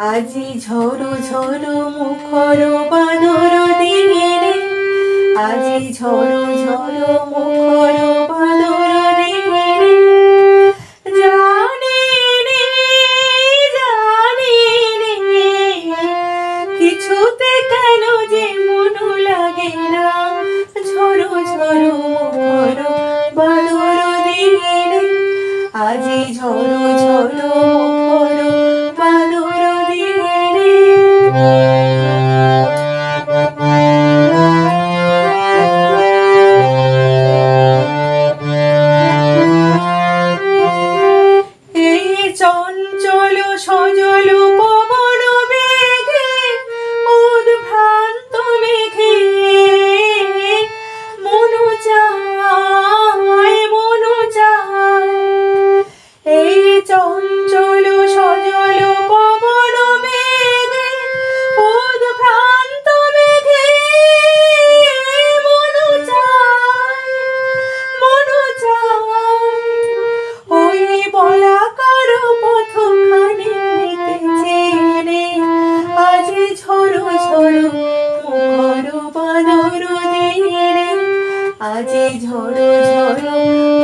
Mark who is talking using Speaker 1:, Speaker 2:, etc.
Speaker 1: আজি ঝরো ঝরো মুখর বানর দিনে আজি ঝরো ঝরো মুখর বানর দিনে জানি নে জানি নে, কিছুতে কেন যে মন লাগে না। ঝরো ঝরো মুখর বানর দিনে আজি ঝরো ঝরো Trôi ঝড়ো ঝড়ো